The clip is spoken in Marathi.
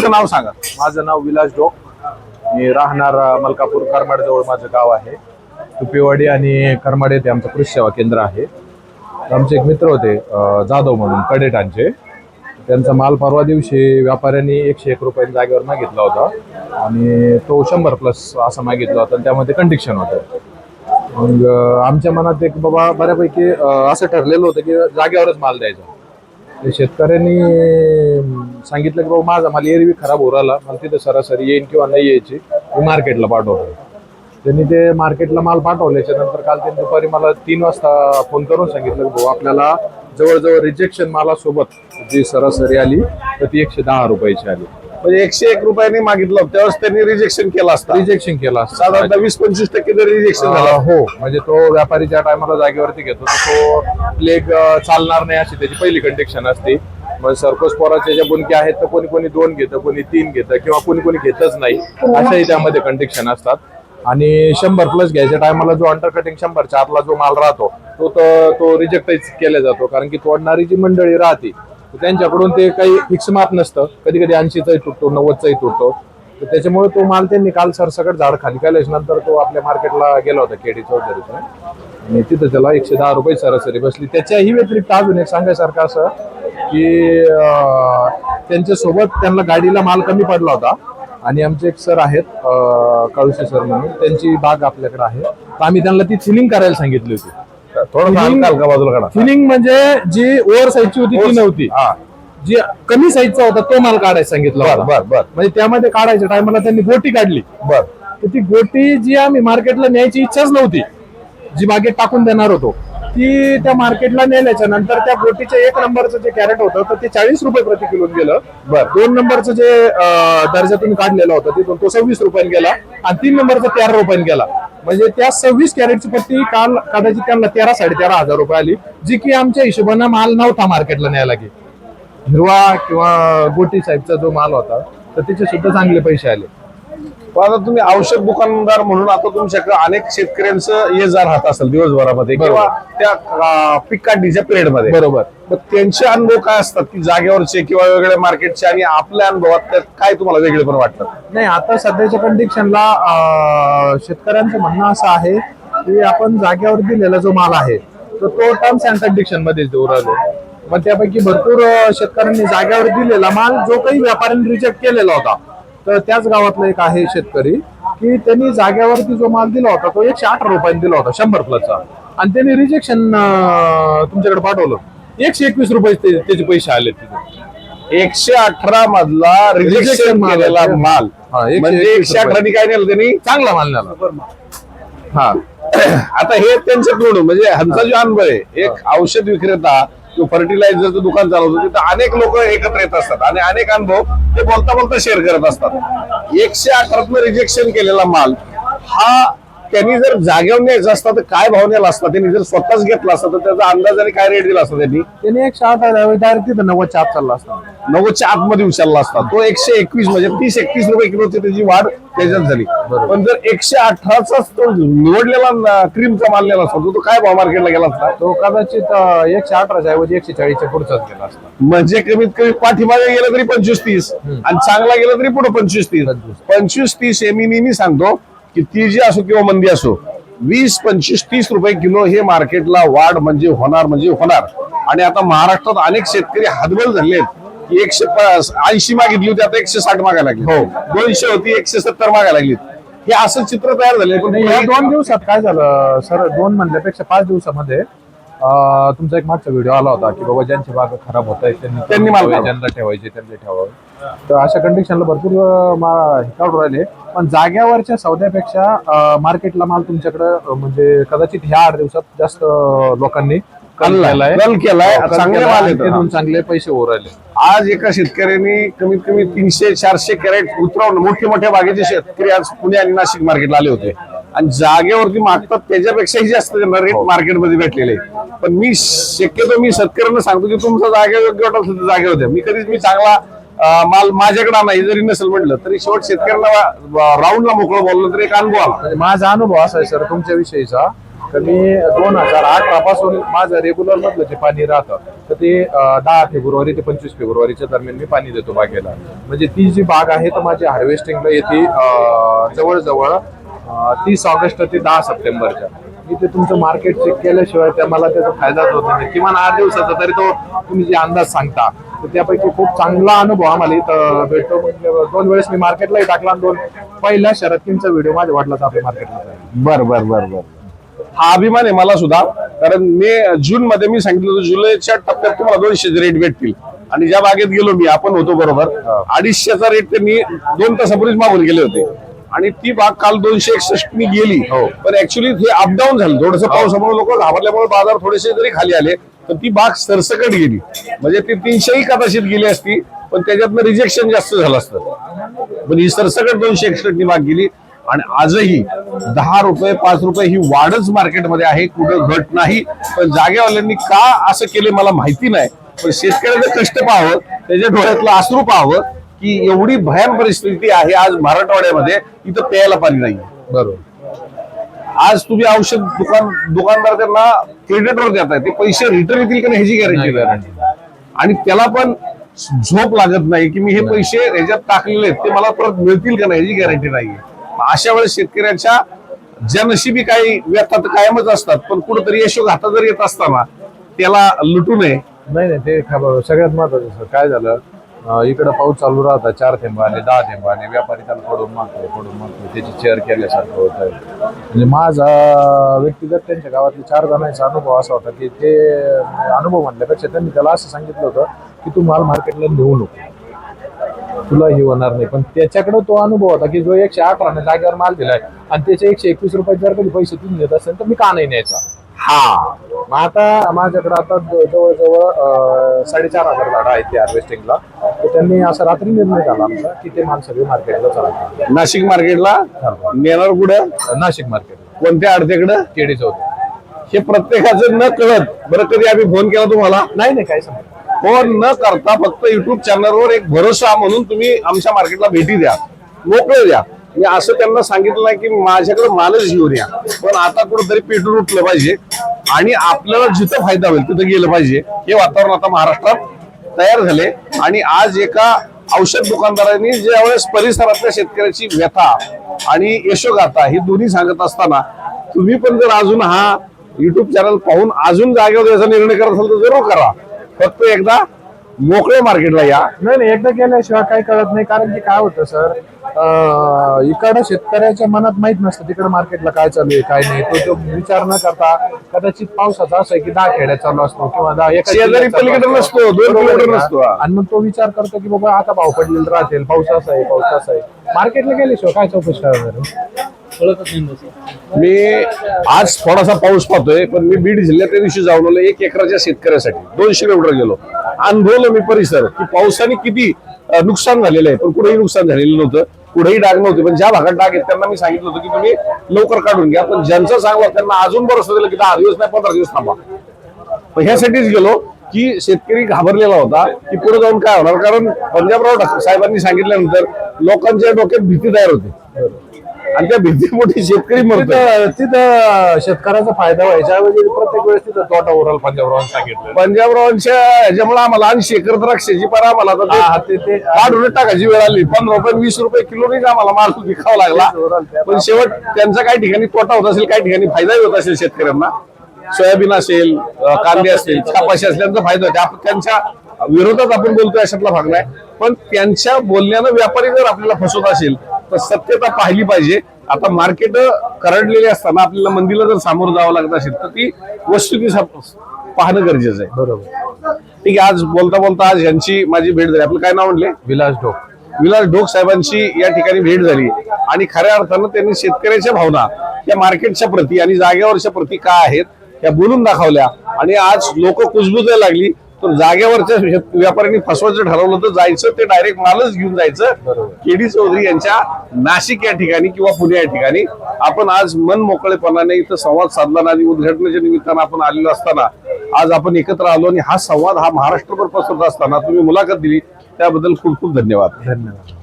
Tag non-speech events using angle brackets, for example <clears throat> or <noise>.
तुमचं नाव सांगा. माझं नाव विलास डोक. मी राहणार मलकापूर करमाडजवळ माझं गाव आहे. तुपेवाडी आणि करमाड येथे आमचं कृषी सेवा केंद्र आहे. तर आमचे एक मित्र होते जाधव म्हणून कडेटांचे. त्यांचा माल परवा दिवशी व्यापाऱ्यांनी एकशे एक रुपयांनी जागेवर मागितला होता. आणि तो शंभर प्लस असा मागितला होता त्यामध्ये कंडिक्शन होतं. मग आमच्या मनात एक बाबा बऱ्यापैकी असं ठरलेलं होतं की जागेवरच माल द्यायचा. म्हणजे शेतकऱ्यांनी सांगितलं की बाबा माझा माल एरवी खराब होऊ राहिला मला तिथं सरासरी येईन किंवा नाही यायची मी मार्केटला पाठवतो. त्यांनी ते मार्केटला माल पाठवल्याच्या नंतर काल त्यांनी दुपारी मला तीन वाजता फोन करून सांगितलं की भाऊ आपल्याला जवळजवळ रिजेक्शन मालासोबत जी सरासरी आली तर ती एकशे दहा रुपयाची आली. म्हणजे एकशे एक रुपयांनी मागितलं होतं, त्यावेळेस त्यांनी रिजेक्शन केलं असतं. रिजेक्शन केलं असतं. साधारणतः वीस पंचवीस टक्के जरी रिजेक्शन अं, झालं हो. म्हणजे तो व्यापारी ज्या टायमाला जागेवरती घेतो तर तो प्लेग चालणार नाही अशी त्याची पहिली कंडिक्शन असते. मग सर्कस पोराचे ज्या बुनके आहेत तर कोणी कोणी दोन घेतं कोणी तीन घेतं किंवा कोणी कोणी घेतच नाही. अशाही त्यामध्ये कंडिक्शन असतात. आणि शंभर प्लस घ्यायच्या टायमाला जो अंडर कटिंग शंभर चारला जो माल राहतो तो तर तो रिजेक्टच केला जातो कारण की तोडणारी जी मंडळी राहते तर त्यांच्याकडून ते काही फिक्स माप नसतं. कधी कधी ऐंशीचाही तुटतो नव्वदचाही तुटतो. तर त्याच्यामुळे तो माल त्यांनी काल सरसकट झाड खाली केल्याच्यानंतर तो आपल्या मार्केटला गेला होता केडी चौधरीचा आणि तिथं त्याला एकशे दहा रुपये सरासरी बसली. त्याच्याही व्यतिरिक्त अजून एक सांगायसारखं असं की त्यांच्यासोबत त्यांना गाडीला माल कमी पडला होता. आणि आमचे एक सर आहेत अं, काळुसे सर म्हणून त्यांची बाग आपल्याकडे आहे. तर आम्ही त्यांना ती सिलिंग करायला सांगितली होती. थोडं हलका हलका बाजूला काढा. थिनिंग म्हणजे जी ओव्हर साईजची होती ती नव्हती. हा. जी कमी साईजचा होता तो माल काढायला सांगितला बर होता. बर बर. म्हणजे त्यामध्ये काढायच्या टायमाला त्यांनी गोटी काढली. बर. तर ती गोटी जी आम्ही मार्केटला न्यायची इच्छाच नव्हती. जी बागेत टाकून देणार होतो. ती त्या मार्केटला नेल्याच्या नंतर त्या गोटीचं एक नंबरचं जे कॅरेट होतं तर ते चाळीस रुपये प्रति किलो गेलं. बर. दोन नंबरचं जे अं, दर्जा तुम्ही काढलेला होता तिथून तो सव्वीस रुपयाने गेला आणि तीन नंबरचा तेरा रुपयाने गेला. म्हणजे त्या सव्वीस कॅरेटची पत्ती काल कदाचित त्यांना तेरा साडेतेरा हजार रुपये आली जी की आमच्या हिशोबानं माल नव्हता मार्केटला न्यायला की. हिरवा किंवा गोटी साहेबचा जो माल होता तर त्याचे सुद्धा चांगले पैसे आले. पण आता तुम्ही औषध दुकानदार म्हणून आता तुमच्याकडे अनेक शेतकऱ्यांचं ये जा राहत असेल दिवसभरामध्ये किंवा त्या अं, पीक काढणीच्या पिरियडमध्ये बरोबर. मग त्यांचे अनुभव काय असतात? की जागेवरचे किंवा वेगवेगळ्या मार्केटचे आणि आपल्या अनुभवात त्यात काय तुम्हाला वेगळे पण वाटतात? नाही आता सध्याच्या कंडिशनला शेतकऱ्यांचं म्हणणं असं आहे की आपण जागेवर दिलेला जो माल आहे तर तो टर्म्स अँड कंडिशनमध्ये देऊ राहिलो. मग त्यापैकी भरपूर अं, शेतकऱ्यांनी जागेवर दिलेला माल जो काही व्यापाऱ्यांनी रिजेक्ट केलेला होता तर त्याच गावातला एक आहे शेतकरी की त्यांनी जागेवरती जो माल दिला होता तो एकशे अठरा रुपयांनी दिला होता शंभर प्लसचा. आणि त्यांनी रिजेक्शन तुमच्याकडे पाठवलं. एकशे एकवीस रुपये त्याचे पैसे आले तिथे. एकशे अठरा मधला रिजेक्शन माल केलेला. माल. एकशे म्हणजे एकशे. अठरानी काय नेलं त्यांनी? चांगला माल नेला. हा. <clears throat> आता हे त्यांच्याकडून म्हणजे ह्यांचा जो अनुभव आहे एक औषध विक्रेता फर्टिलायझरचं दुकान चालवतो तिथं अनेक लोक एकत्र येत असतात आणि अनेक अनुभव ते बोलता बोलता शेअर करत असतात. एकशे अठरातनं रिजेक्शन केलेला माल हा त्यांनी जर जागेवर न्यायचा असता तर काय भाव नेला असता? त्यांनी जर स्वतःच घेतला असता तर त्याचा अंदाजाने काय रेट दिला असता त्यांनी? त्याने एक शार्ट डायरेक्ट तिथं नव्वद चाप चालला असता. नव्वदच्या आतमध्ये उचलला असता. तो एकशे एकवीस म्हणजे तीस एकतीस रुपये किलोची त्याची वाढ त्याच्यात झाली. पण जर एकशे अठराचाच तो निवडलेला क्रीमचा माल नेला असता तो काय भाव मार्केटला गेला असता? तो कदाचित एकशे अठराच्या ऐवजी एकशे चाळीसच्या पुढचाच गेला असता. म्हणजे कमीत कमी पाठीमागे गेलं तरी पंचवीस तीस आणि चांगला गेलं तरी पुढे पंचवीस तीस. पंचवीस तीस हे मी नेहमी सांगतो की ती जी असो किंवा मंदी असो वीस पंचवीस तीस रुपये किलो हे मार्केटला वाढ म्हणजे होणार म्हणजे होणार. आणि आता महाराष्ट्रात अनेक शेतकरी हातबल झाले आहेत की एकशे ऐंशी मागितली होती आता एकशे साठ मागायला लागली. हो. दोनशे होती एकशे सत्तर मागायला लागली. हे असं चित्र तयार झाले पण या दोन दिवसात काय झालं? सर दोन म्हणल्यापेक्षा पाच दिवसामध्ये अं, तुमचा एक मागचा व्हिडिओ आला होता की बाबा ज्यांची बाग खराब होत आहेत त्यांनी त्यांनी माल ठेवावे, ज्यांना ठेवायचे त्यांनी ठेवावे. तर अशा कंडिशनला भरपूर अं, मा- हे काढून राहिले. पण जाग्यावरच्या सौद्यापेक्षा मार्केटला माल तुमच्याकडे म्हणजे कदाचित ह्या आठ दिवसात जास्त अं, लोकांनी कल. केलाय. कल केलाय. हो, कल चांगले केलाय माल आणि येतात. तिथून चांगले पैसे होऊ राहिले. आज एका शेतकऱ्यांनी कमीत कमी तीनशे चारशे कॅरेट उतरवून मोठे मोठ्या बागेचे शेतकरी आज पुणे आणि नाशिक मार्केटला आले होते. आणि जागेवरती मागतात त्याच्यापेक्षाही जास्त रेट मार्केटमध्ये भेटलेले. पण मी शक्यतो मी शेतकऱ्यांना सांगतो की तुमचा जागे योग्य वाटत असेल तर जागेवर द्या. मी कधीच मी चांगला माल माझ्याकडे आणा हे जरी नसेल म्हटलं तरी शेवट शेतकऱ्यांना राऊंडला मोकळं बोललं तर एक अनुभव आला. माझा अनुभव असा आहे सर तुमच्या विषयीचा तर मी दोन हजार अठरा पासून माझं रेग्युलर मधलं जे पाणी राहतं तर ते दहा फेब्रुवारी ते पंचवीस फेब्रुवारीच्या दरम्यान मी पाणी देतो बागेला. म्हणजे ती जी बाग आहे तर माझी हार्वेस्टिंगला येते जवळजवळ तीस ऑगस्ट ते दहा सप्टेंबरच्या. मी ते तुमचं मार्केट चेक केल्याशिवाय त्या मला त्याचा फायदाच होत नाही. किमान आठ दिवसाचा तरी तो तुम्ही जे अंदाज सांगता तर त्यापैकी खूप चांगला अनुभव आम्हाला इथं भेटतो. म्हणजे दोन वेळेस मी मार्केटलाही टाकला दोन पहिल्या शर्यतींचा व्हिडिओ माझ्या वाटलाच आपल्या मार्केटला बर बर बर बर. हा अभिमान आहे मला सुद्धा कारण मे जून मध्ये मी सांगितलं होतं जुलैच्या टप्प्यात तुम्हाला दोनशे रेट भेटतील. आणि ज्या बागेत गेलो मी आपण होतो बरोबर. अडीचशेचा रेट त्यांनी दोन तासापूर्वीच मागून गेले होते. आणि ती बाग काल दोनशे एकसष्ट मी गेली. हो. पण ऍक्च्युली हे अपडाऊन झालं. थोडस पावसामुळे लोक घाबरल्यामुळे बाजार थोडेसे जरी खाली आले तर ती बाग सरसकट गेली. म्हणजे ती तीनशेही कदाचित गेली असती पण त्याच्यातनं रिजेक्शन जास्त झालं असतं. पण ही सरसकट दोनशे एकसष्ट बाग गेली. आणि आजही दहा रुपये पाच रुपये ही वाढच मार्केटमध्ये आहे. कुठं घट नाही. पण जागेवाल्यांनी का असं केले मला माहिती नाही. पण शेतकऱ्याचं कष्ट पाहावं त्याच्या डोळ्यातलं आसरू पाहावं की एवढी भयान परिस्थिती आहे आज मराठवाड्यामध्ये इथं प्यायला पाणी नाही बरोबर. आज तुम्ही औषध दुकान दुकानदार त्यांना क्रेडिटवर देत आहे ते पैसे रिटर्न येतील का नाही ह्याची गॅरंटी. आणि त्याला पण झोप लागत नाही की मी हे पैसे ह्याच्यात टाकलेले आहेत ते मला परत मिळतील का नाही ह्याची गॅरंटी नाही अशा वेळेस शेतकऱ्याच्या ज्या नशिबी काही व्यथा तर कायमच असतात पण कुठंतरी यशोगाथा जर येत असताना त्याला लुटू नये. नाही नाही ते सगळ्यात महत्वाचं सर काय झालं? इकडं पाऊस चालू राहता चार थेंबाने दहा थेंबाने व्यापारी त्याला पडून मागतो पडून मागतो त्याची चेअर केल्यासारखं होत. म्हणजे माझा व्यक्तिगत त्यांच्या गावातले चार जणांचा अनुभव असा होता की ते अनुभव म्हणल्यापेक्षा त्यांनी त्याला असं सांगितलं होतं की तू माल मार्केटला नेऊ नको. तुला हे होणार नाही. पण त्याच्याकडे तो अनुभव होता की जो एकशे अकराने जागेवर माल दिलाय आणि त्याचे एकशे एकवीस रुपये जर कधी पैसे तुम्ही देत असेल तर मी का नाही न्यायचा? हा. मग आता माझ्याकडे आता जवळजवळ साडेचार हजार झाडं आहेत ते हार्वेस्टिंगला तर त्यांनी असा रात्री निर्णय झाला आमचा की ते माल सगळे मार्केटला चालतात नाशिक मार्केटला नेणार कुठं? नाशिक मार्केट कोणत्या अडत्याकडं केडी चौधरी हे प्रत्येकाचं न कळत. बरं कधी आम्ही फोन केला तुम्हाला? नाही नाही काय समज फोन न करता फक्त युट्यूब चॅनलवर एक भरोसा म्हणून तुम्ही आमच्या मार्केटला भेटी द्या. मोकळे द्या. मी असं त्यांना सांगितलं नाही की माझ्याकडे मालच घेऊन या. पण आता कुठेतरी पेटून उठलं पाहिजे. आणि आपल्याला जिथं फायदा होईल तिथं गेलं पाहिजे. हे वातावरण आता महाराष्ट्रात तयार झाले. आणि आज एका औषध दुकानदारांनी ज्यावेळेस परिसरातल्या शेतकऱ्याची व्यथा आणि यशोगाथा ही दोन्ही सांगत असताना तुम्ही पण जर अजून हा युट्यूब चॅनल पाहून अजून जागेवर याचा निर्णय करत असाल तर जरूर करा. फक्त एकदा मोकळे मार्केटला या. नाही नाही एकदा केल्याशिवाय काही कळत नाही. कारण की काय होतं सर इकडं शेतकऱ्याच्या मनात माहीत नसतं तिकडे मार्केटला काय चालू आहे काय नाही तो तो विचार न करता कदाचित पावसाचा असं आहे की दहा खेड्यात चालू असतो किंवा दहा एका शेजारी जिल्ह्यात चालू पलीकडे असतो. नसतो, दोन बरोबर आहे किलोमीटर का? नसतो, हा. आणि मग तो विचार करतो की बाबा आता भाव पडलेला राहतील पाऊस असा आहे पाऊस असा आहे मार्केटला गेल्याशिवाय काय चौकशी करणार मी आज थोडासा पाऊस पाहतोय पण मी बीड जिल्ह्यात त्या दिवशी जाऊन आलो एक एकराच्या शेतकऱ्यासाठी दोनशे किलोमीटर गेलो अनुभवलं मी परिसर की पावसाने किती अं, नुकसान झालेलं आहे पण कुठेही नुकसान झालेलं नव्हतं कुठेही डाग नव्हते. पण ज्या भागात डाग आहेत त्यांना मी सांगितलं होतं की तुम्ही लवकर काढून घ्या. पण ज्यांचं सांगलं त्यांना अजून बरं दिलं की दहा दिवस नाही पंधरा दिवस थांबा. पण ह्यासाठीच गेलो की शेतकरी घाबरलेला होता की पुढे जाऊन काय होणार? कारण पंजाबराव साहेबांनी सांगितल्यानंतर लोकांच्या डोक्यात भीती तयार होते. आणि त्या भीतीपोटी शेतकरी मरतो तिथं तिथं शेतकऱ्याचा फायदा व्हायच्या ऐवजी प्रत्येक वेळेस तिथं तोटा उराल पंजाबरावांनी सांगितलं पंजाबरावांच्या ह्याच्यामुळे आम्हाला ऐंशी एकर द्राक्षाची पर आम्हाला आता हा, ते ते- ते काढून टाकायची वेळ आली. पंधरा रुपये वीस रुपये किलोनीच आम्हाला माल विकावा लागला. पण शेवट त्यांचा काही ठिकाणी तोटा होत असेल काही ठिकाणी फायदाही होत असेल शेतकऱ्यांना सोयाबीन असेल अं, कांदे असतील कापाशी असल्याचा फायदा होते. आपण त्यांच्या विरोधात आपण बोलतोय अशातला भाग नाही. पण त्यांच्या बोलण्यानं व्यापारी जर आपल्याला फसवत असेल तर सत्यता पाहिली पाहिजे. आता मार्केट करडलेली असताना आपल्याला मंदीला जर सामोरं जावं लागत असेल तर ती वस्तुती पाहणं गरजेचं आहे. बरोबर. ठीक आहे आज बोलता बोलता आज यांची माझी भेट झाली. आपलं काय नाव म्हणले विलास ढोक विलास ढोक साहेबांची या ठिकाणी भेट झाली. आणि खऱ्या अर्थानं त्यांनी शेतकऱ्याच्या भावना या मार्केटच्या प्रती आणि जागेवरच्या प्रती काय आहेत या बोलून दाखवल्या. आणि आज लोक कुजबुजायला लागली. तर जागेवरच्या व्यापाऱ्यांनी फसवायचं ठरवलं तर जायचं ते डायरेक्ट मालच घेऊन जायचं. केडी चौधरी यांच्या नाशिक या ठिकाणी किंवा पुणे या ठिकाणी. आपण आज मन मोकळेपणाने इथं संवाद साधला आणि उद्घाटनाच्या निमित्तानं आपण आलेलो असताना आज आपण एकत्र आलो आणि हा संवाद हा महाराष्ट्रभर पसरत असताना तुम्ही मुलाखत दिली. त्याबद्दल खूप खूप धन्यवाद. धन्यवाद.